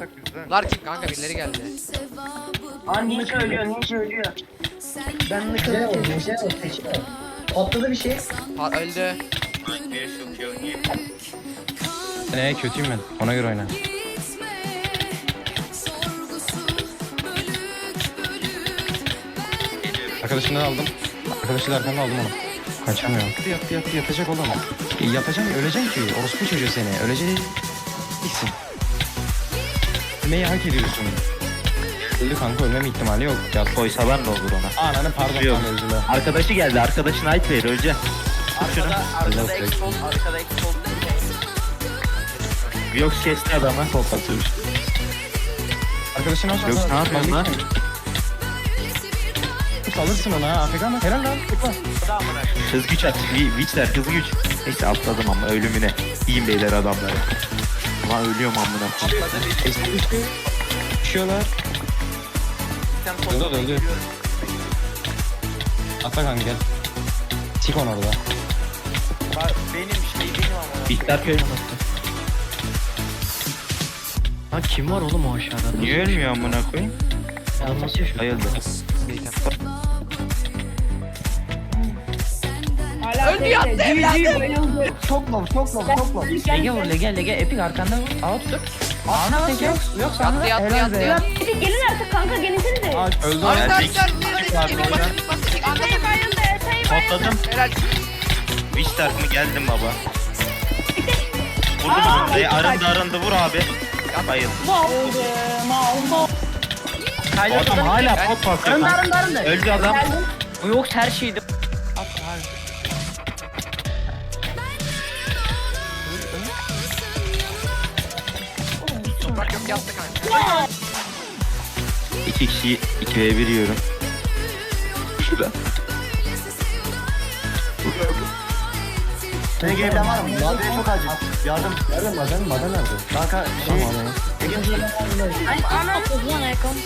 yatak bizden. Larkin kanka birileri geldi. Aa ninja ölüyor ninja ölüyor. Ben ne kadar oldu? Bir şey oldu. Bir şey oldu. Patladı bir şey. Ha, öldü. Ne kötüyüm ben. Ona göre oyna. Arkadaşını da aldım. Arkadaşı da arkamda aldım onu. Kaçamıyorum. Yattı yattı yattı yatacak oğlum. E, yatacaksın öleceksin ki. Orospu çocuğu seni. Öleceksin. Ölmeyi hak ediyorsun. Öldü kanka ölmem ihtimali yok. Ya Koysa ben de olur ona. Ananı pardon Yok. lan özür dilerim. Arkadaşı geldi. Arkadaşın ait verir önce. Arkada arkada expose arkada expose. Yok kesti adamı. Top atıyormuş. Arkadaşını Yok ne yapmam lan? Alırsın onu ha. Afrika mı? Helal lan. Tutma. Hız güç at. Vi- Witchler hız güç. Neyse atladım ama ölümüne. İyiyim beyler adamları. Ulan ölüyorum amına. koyayım. Düşüyorlar. Sen Öldü, kanka gel. Çık onu orada. Var, Benim şey benim ama. Witchler köy. Lan kim var oğlum o aşağıda? Niye ölmüyor amına koyayım? Nasıl yaşıyor? Bayıldı. Öldü yattı evladım. Çok low, çok low, çok low. Lege vur lege lege epik arkanda vur. Out dur. Ana tek yok. Yok Yattı yattı yattı yattı. Gelin artık kanka gelinsenize. Öldü. Basın basın. Anladım. Topladım. Helal. Witchler mi geldim baba. Vurdum onu. Arındı arındı vur abi. Bayıldı. O adam hala pot basıyor. lan. Öldü adam. Bu yok her şeydi. Yattı kanka. İki kişi 2 ve 1 yiyorum. Şurada. TG'den var mı? Madene çok acil. Yardım. Nerede maden? Maden nerede? Kanka şey... Ay ana lan ayakkabım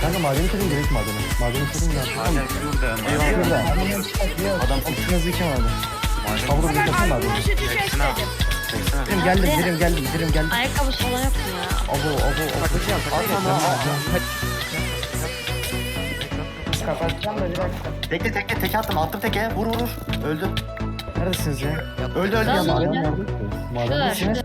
Kanka madeni kırın direkt madeni. Madeni kırın ya. Madem şurada. Eyvallah. Adam çok hızlı iki madeni. Kavur bir kasın madeni. Çeksene abi. Çeksene. Dirim geldim, dirim geldim, dirim geldim. Ayakkabı falan yok mu ya? Abo, abo, abo. Kapatacağım da bir dakika. Tekle tekle teke attım, attım teke. Vur vur vur. Öldü. Neredesiniz ya? Öldü öldü. Maden öldü. Şurada, neredesiniz?